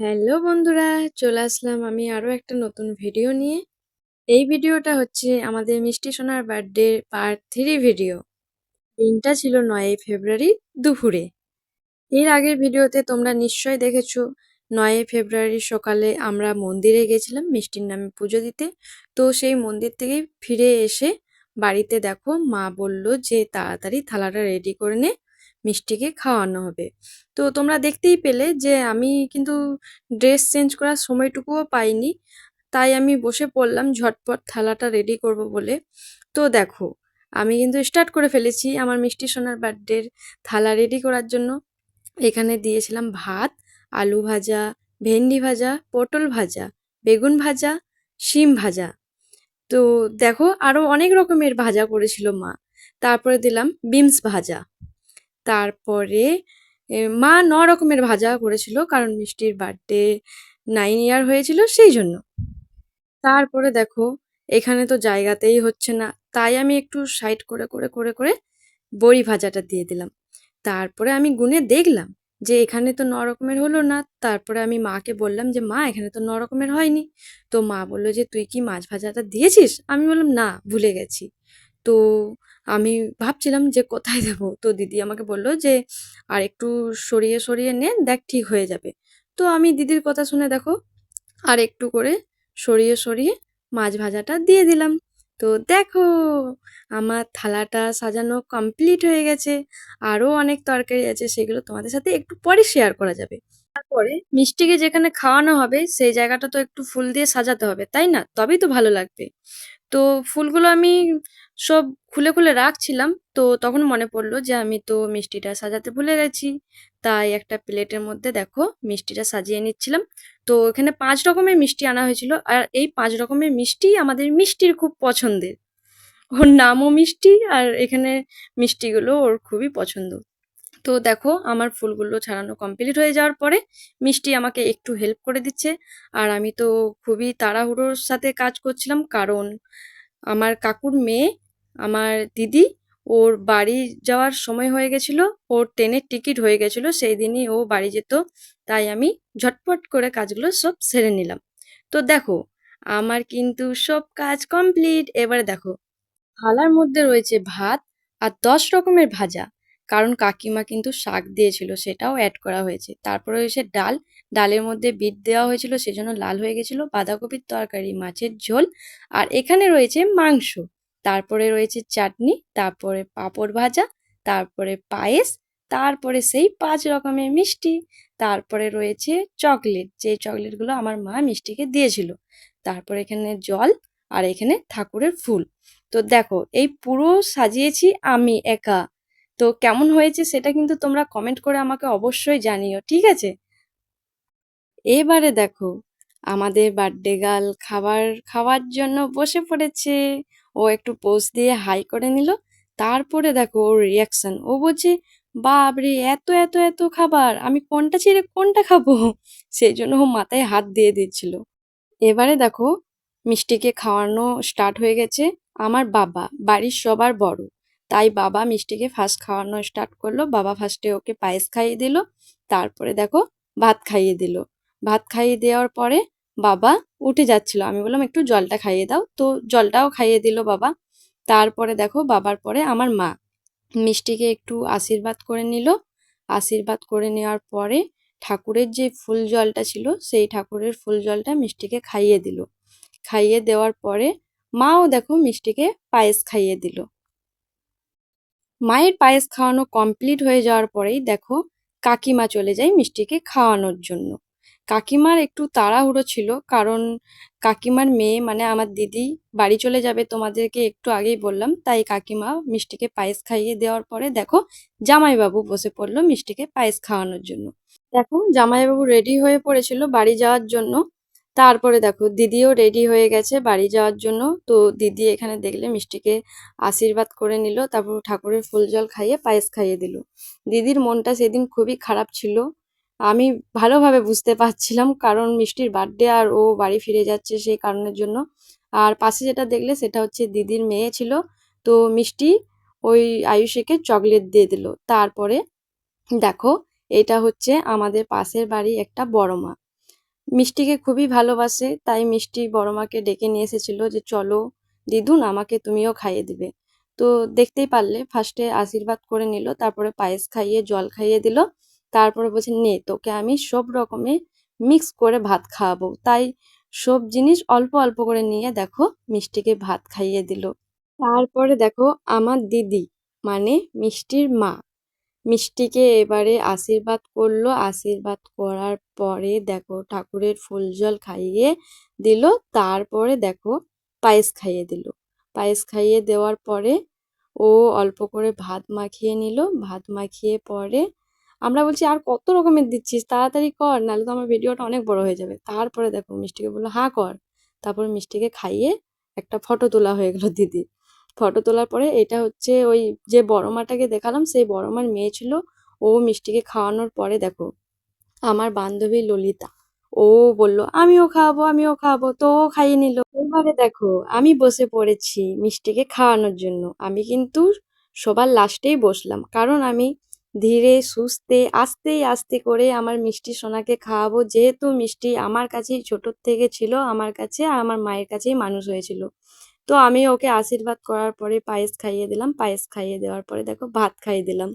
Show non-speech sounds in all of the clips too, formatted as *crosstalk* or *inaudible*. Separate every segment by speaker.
Speaker 1: Hello বন্ধুরা, চলে আসলাম আমি আরও একটা নতুন ভিডিও নিয়ে। এই ভিডিওটা হচ্ছে আমাদের মিষ্টি সোনার বার্থডে পার্ট থ্রি ভিডিও দিনটা ছিল নয়ই ফেব্রুয়ারি দুপুরে। এর আগের ভিডিওতে তোমরা নিশ্চয় দেখেছ নয়ই ফেব্রুয়ারি সকালে আমরা মন্দিরে গেছিলাম মিষ্টির নামে পুজো দিতে। তো সেই মন্দির থেকে ফিরে এসে বাড়িতে দেখো মা বলল যে তাড়াতাড়ি থালাটা রেডি করে নে। মিষ্টিকে খাওয়ানো হবে। তো তোমরা দেখতেই পেলে যে আমি কিন্তু ড্রেস চেঞ্জ করার সময়টুকুও পাইনি। তাই আমি বসে পড়লাম, ঝটপট থালাটা রেডি করব বলে। তো দেখো, আমি কিন্তু স্টার্ট করে ফেলেছি আমার মিষ্টি সোনার বার্থডের থালা রেডি করার জন্য। এখানে দিয়েছিলাম ভাত, আলু ভাজা, ভেন্ডি ভাজা, পটল ভাজা, বেগুন ভাজা, শিম ভাজা। তো দেখো আরও অনেক রকমের ভাজা করেছিল মা। তারপরে দিলাম বিমস ভাজা। তারপরে মা ন রকমের ভাজা করেছিল কারণ মিষ্টির বার্থডে নাইন ইয়ার হয়েছিল সেই জন্য। তারপরে দেখো, এখানে তো জায়গাতেই হচ্ছে না। তাই আমি একটু সাইড করে করে করে করে বড়ি ভাজাটা দিয়ে দিলাম। তারপরে আমি গুনে দেখলাম যে এখানে তো ন রকমের হলো না। তারপরে আমি মাকে বললাম যে, মা, এখানে তো ন রকমের হয়নি। তো মা বলল যে, তুই কি মাছ ভাজাটা দিয়েছিস? আমি বললাম, না, ভুলে গেছি। তো আমি ভাবছিলাম যে কোথায় দেবো তো দিদি আমাকে বলল যে, আর একটু সরিয়ে সরিয়ে নে, দেখ ঠিক হয়ে যাবে। তো আমি দিদির কথা শুনে দেখো, আর একটু করে সরিয়ে সরিয়ে মাছ ভাজাটা দিয়ে দিলাম। তো দেখো, আমার থালাটা সাজানো কমপ্লিট হয়ে গেছে। আরও অনেক তরকারি আছে, সেগুলো তোমাদের সাথে একটু পরে শেয়ার করা যাবে। তারপরে মিষ্টিকে যেখানে খাওয়ানো হবে, সেই জায়গাটা তো একটু ফুল দিয়ে সাজাতে হবে, তাই না? তবেই তো ভালো লাগবে। তো ফুলগুলো আমি সব খুলে খুলে রাখছিলাম। তো তখন মনে পড়ল যে, আমি তো মিষ্টিটা সাজাতে ভুলে গেছি। তাই একটা প্লেটের মধ্যে দেখো মিষ্টিটা সাজিয়ে নিচ্ছিলাম। তো এখানে পাঁচ রকমের মিষ্টি আনা হয়েছিল। আর এই পাঁচ রকমের মিষ্টি আমাদের মিষ্টির খুব পছন্দের। ওর নামও মিষ্টি আর এখানে মিষ্টিগুলো ওর খুবই পছন্দ। তো দেখো আমার ফুলগুলো ছাড়ানো কমপ্লিট হয়ে যাওয়ার পরে মিষ্টি আমাকে একটু হেল্প করে দিচ্ছে। আর আমি তো খুবই তাড়াহুড়োর সাথে কাজ করছিলাম। কারণ আমার কাকুর মেয়ে আমার দিদি ওর বাড়ি যাওয়ার সময় হয়ে গেছিল, ওর ট্রেনের টিকিট হয়ে গেছিল, সেই দিনই ও বাড়ি যেত, তাই আমি ঝটপট করে কাজগুলো সব সেরে নিলাম। তো দেখো, আমার কিন্তু সব কাজ কমপ্লিট এবারে দেখো, থালার মধ্যে রয়েছে ভাত আর দশ রকমের ভাজা, কারণ কাকিমা কিন্তু শাক দিয়েছিল, সেটাও অ্যাড করা হয়েছে। তারপরে হয়েছে ডাল, ডালের মধ্যে বিট দেওয়া হয়েছিল, সেজন্য লাল হয়ে গেছিল, বাঁধাকপির তরকারি, মাছের ঝোল, আর এখানে রয়েছে মাংস। তারপরে রয়েছে চাটনি, তারপরে পাঁপড় ভাজা, তারপরে পায়েস, তারপরে সেই পাঁচ রকমের মিষ্টি, তারপরে রয়েছে চকলেট। যে চকলেটগুলো আমার মা মিষ্টিকে দিয়েছিল। তারপরে এখানে জল আর এখানে ঠাকুরের ফুল। তো দেখো, এই পুরো সাজিয়েছি আমি একা। তো কেমন হয়েছে সেটা কিন্তু তোমরা কমেন্ট করে আমাকে অবশ্যই জানিও, ঠিক আছে? এবারে দেখো, আমাদের বার্থডে গার্ল খাবার, খাওয়ার জন্য বসে পড়েছে। ও একটু পোজ দিয়ে হাই করে নিল। তারপরে দেখো ওর রিয়াকশন ও বলছে, বাপরে, এত এত এত খাবার, আমি কোনটা ছেড়ে কোনটা খাব? সেই জন্য ও মাথায় হাত দিয়ে দিচ্ছিল। এবারে দেখো মিষ্টিকে খাওয়ানো স্টার্ট হয়ে গেছে আমার বাবা, বাড়ির সবার বড়। তাই বাবা মিষ্টিকে ফার্স্ট খাওয়ানো স্টার্ট করল। বাবা ফার্স্টে ওকে পায়েস খাইয়ে দিল। তারপরে দেখো ভাত খাইয়ে দিল। ভাত খাইয়ে দেওয়ার পরে বাবা উঠে যাচ্ছিল। আমি বললাম, একটু জলটা খাইয়ে দাও। তো জলটাও খাইয়ে দিল বাবা। তারপরে দেখো, বাবার পরে আমার মা। মিষ্টিকে একটু আশীর্বাদ করে নিল। আশীর্বাদ করে নেওয়ার পরে ঠাকুরের যে ফুল জলটা ছিল, সেই ঠাকুরের ফুল জলটা মিষ্টিকে খাইয়ে দিল। খাইয়ে দেওয়ার পরে মাও দেখো মিষ্টিকে পায়েস খাইয়ে দিল। মায়ের পায়েস খাওয়ানো কমপ্লিট হয়ে যাওয়ার পরেই দেখো কাকিমা চলে যায় মিষ্টিকে খাওয়ানোর জন্য। কাকিমার একটু তাড়াহুড়ো ছিল, কারণ কাকিমার মেয়ে মানে আমার দিদি বাড়ি চলে যাবে তোমাদেরকে একটু আগেই বললাম, তাই কাকিমা মিষ্টিকে পায়েস খাইয়ে দেওয়ার পরে দেখো জামাইবাবু বসে পড়ল মিষ্টিকে পায়েস খাওয়ানোর জন্য। দেখো জামাইবাবু রেডি হয়ে পড়েছিল বাড়ি যাওয়ার জন্য। তারপরে দেখো দিদিও রেডি হয়ে গেছে বাড়ি যাওয়ার জন্য। তো দিদি এখানে দেখলে মিষ্টিকে আশীর্বাদ করে নিল, তারপর ঠাকুরের ফুল জল খাইয়ে পায়েস খাইয়ে দিল। দিদির মনটা সেদিন খুবই খারাপ ছিল। আমি ভালোভাবে বুঝতে পারছিলাম কারণ মিষ্টির বার্থডে আর ও বাড়ি ফিরে যাচ্ছে সেই কারণের জন্য। আর পাশে যেটা দেখলে সেটা হচ্ছে দিদির মেয়ে ছিল। তো মিষ্টি ওই আয়ুষীকে চকলেট দিয়ে দিল। তারপরে দেখো, এটা হচ্ছে আমাদের পাশের বাড়ি একটা বড় মা। মিষ্টিকে খুবই ভালোবাসে, তাই মিষ্টি বড় মাকে ডেকে নিয়ে এসেছিল যে, চলো দিদুন, আমাকে তুমিও খাইয়ে দিবে। তো দেখতেই পারলে ফার্স্টে আশীর্বাদ করে নিল, তারপরে পায়েস খাইয়ে, জল খাইয়ে দিল। তারপরে বলছে, নে, তোকে আমি সব রকমের মিক্স করে ভাত খাওয়াবো। তাই সব জিনিস অল্প অল্প করে নিয়ে দেখো মিষ্টিকে ভাত খাইয়ে দিল। তারপরে দেখো আমার দিদি মানে মিষ্টির মা, মিষ্টিকে এবারে আশীর্বাদ করল। আশীর্বাদ করার পরে দেখো ঠাকুরের ফুল জল খাইয়ে দিল। তারপরে দেখো পায়েস খাইয়ে দিল। পায়েস খাইয়ে দেওয়ার পরে ও অল্প করে ভাত মাখিয়ে নিল। ভাত মাখিয়ে পরে আমরা বলছি, আর কত রকমের দিচ্ছিস? তাড়াতাড়ি কর, নাহলে তো আমার ভিডিওটা অনেক বড় হয়ে যাবে। তারপরে দেখো, মিষ্টিকে বলল হ্যাঁ কর। তারপর মিষ্টিকে খাইয়ে একটা ফটো তোলা হয়ে গেল দিদি। ফটো তোলার পরে এটা হচ্ছে ওই যে বড় মাটাকে দেখালাম, সেই বড় মার মেয়ে ছিল। ও মিষ্টিকে খাওয়ানোর পরে দেখো, আমার বান্ধবী ললিতা, ও বলল, আমিও খাওয়াবো আমিও খাওয়াবো তো ও খাইয়ে নিল। এবারে দেখো, আমি বসে পড়েছি মিষ্টিকে খাওয়ানোর জন্য। আমি কিন্তু সবার লাস্টেই বসলাম। কারণ আমি ধীরে, সুস্থে, আস্তে আস্তে করে আমার মিষ্টি সোনাকে খাওয়াবো। যেহেতু মিষ্টি আমার কাছেই ছোটোর থেকে ছিল, আমার কাছে আর আমার মায়ের কাছেই মানুষ হয়েছিল। তো আমি ওকে আশীর্বাদ করার পরে পায়েস খাইয়ে দিলাম। পায়েস খাইয়ে দেওয়ার পরে দেখো ভাত খাইয়ে দিলাম।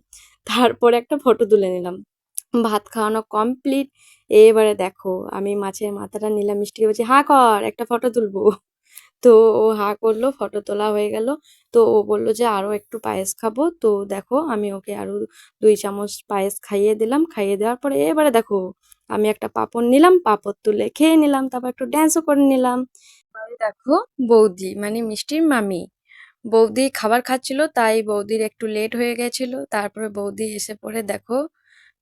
Speaker 1: তারপরে একটা ফটো তুলে নিলাম। ভাত খাওয়ানো কমপ্লিট। এবারে দেখো, আমি মাছের মাথাটা নিলাম। মিষ্টিকে বলছি, হা কর, একটা ফটো তুলবো। তো ও হা করল, ফটো তোলা হয়ে গেল। তো ও বলল যে আরও একটু পায়েস খাব। তো দেখো, আমি ওকে আরও দুই চামচ পায়েস খাইয়ে দিলাম। খাইয়ে দেওয়ার পরে এবারে দেখো, আমি একটা পাপড় নিলাম, পাপড় তুলে খেয়ে নিলাম, তারপর একটু ড্যান্সও করে নিলাম। দেখো, বৌদি মানে মিষ্টির মামি, বৌদি খাবার খাচ্ছিল, তাই বৌদির একটু লেট হয়ে গেছিল। তারপরে বৌদি এসে পড়ে দেখো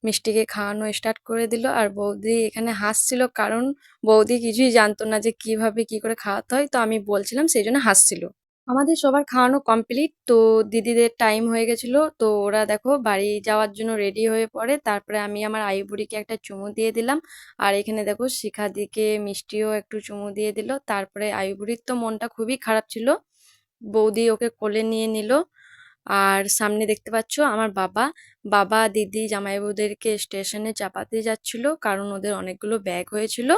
Speaker 1: মিষ্টিকে খাওয়ানো স্টার্ট করে দিল। আর বৌদি এখানে হাসছিল কারণ বৌদি কিছুই জানতো না যে কীভাবে কি করে খাওয়াতে হয়। তো আমি বলছিলাম সেই জন্য হাসছিল। আমাদের সবার খাওয়ানো কমপ্লিট তো দিদিদের টাইম হয়ে গেছিল। তো ওরা দেখো বাড়ি যাওয়ার জন্য রেডি হয়ে পড়ে। তারপরে আমি আমার আইবুড়িকে একটা চুমু দিয়ে দিলাম। আর এখানে দেখো শিখাদিকে মিষ্টিও একটু চুমু দিয়ে দিল। তারপরে আইবুড়ির তো মনটা খুবই খারাপ ছিল। বৌদি ওকে কোলে নিয়ে নিল। আর সামনে দেখতে পাচ্ছ আমার বাবা। বাবা, দিদি, জামাইবাবুদেরকে স্টেশনে চাপাতে যাচ্ছিল কারণ ওদের অনেকগুলো ব্যাগ হয়েছিল।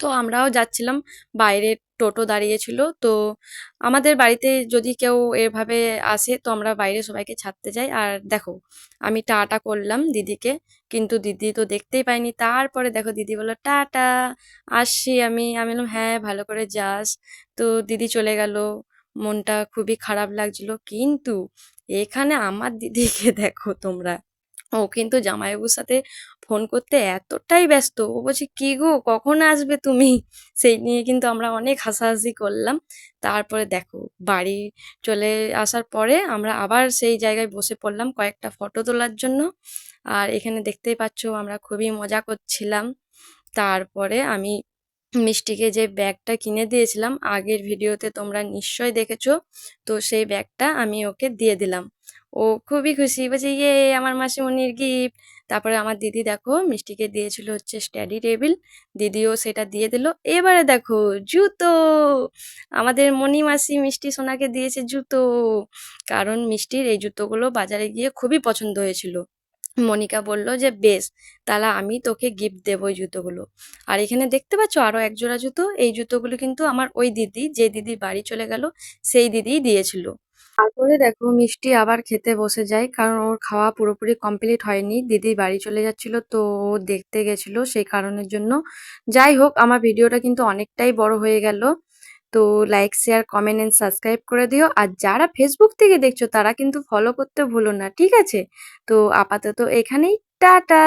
Speaker 1: তো আমরাও যাচ্ছিলাম, বাইরে টোটো দাঁড়িয়েছিল। তো আমাদের বাড়িতে যদি কেউ এভাবে আসে তো আমরা বাইরে সবাইকে ছাড়তে যাই। আর দেখো, আমি টাটা করলাম দিদিকে, কিন্তু দিদি তো দেখতেই পাইনি। তারপরে দেখো দিদি বলল, টাটা, আসছি আমি। আমি বললাম হ্যাঁ ভালো করে যাস। তো দিদি চলে গেল। মনটা খুবই খারাপ লাগছিল। কিন্তু এখানে আমার দিদিকে *laughs* দেখো তোমরা। ও কিন্তু জামাইবাবুর সাথে ফোন করতে এতটাই ব্যস্ত। ও বলছে, কি গো, কখন আসবে তুমি? সেই নিয়ে কিন্তু আমরা অনেক হাসাহাসি করলাম। তারপরে দেখো, বাড়ি চলে আসার পরে আমরা আবার সেই জায়গায় বসে পড়লাম কয়েকটা ফটো তোলার জন্য। আর এখানে দেখতেই পাচ্ছ, আমরা খুবই মজা করছিলাম। তারপরে আমি মিষ্টিকে যে ব্যাগটা কিনে দিয়েছিলাম, আগের ভিডিওতে তোমরা নিশ্চয়ই দেখেছ, তো সেই ব্যাগটা আমি ওকে দিয়ে দিলাম। ও খুবই খুশি, বলছে ইয়ে আমার মাসিমণির গিফট তারপরে আমার দিদি, দেখো, মিষ্টিকে দিয়েছিল হচ্ছে স্টাডি টেবিল, দিদিও সেটা দিয়ে দিল। এবারে দেখো, জুতো! আমাদের মণি মাসি মিষ্টি সোনাকে দিয়েছে জুতো, কারণ মিষ্টির এই জুতোগুলো বাজারে গিয়ে খুবই পছন্দ হয়েছিল। মনিকা বলল যে, বেশ, তাহলে আমি তোকে গিফট দেবো ওই জুতোগুলো। আর এখানে দেখতে পাচ্ছ আরও এক জোড়া জুতো। এই জুতোগুলো কিন্তু আমার ওই দিদি, যে দিদি বাড়ি চলে গেল, সেই দিদিই দিয়েছিল। তারপরে দেখো, মিষ্টি আবার খেতে বসে যায়, কারণ ওর খাওয়া পুরোপুরি কমপ্লিট হয়নি। দিদি বাড়ি চলে যাচ্ছিল, তো ও দেখতে গেছিল সেই কারণের জন্য। যাই হোক, আমার ভিডিওটা কিন্তু অনেকটাই বড় হয়ে গেল। তো like share comment and subscribe করে দিও। আর যারা ফেসবুক থেকে দেখছ, তারা কিন্তু ফলো করতে ভুলো না, ঠিক আছে? তো আপাতত এখানেই। টাটা!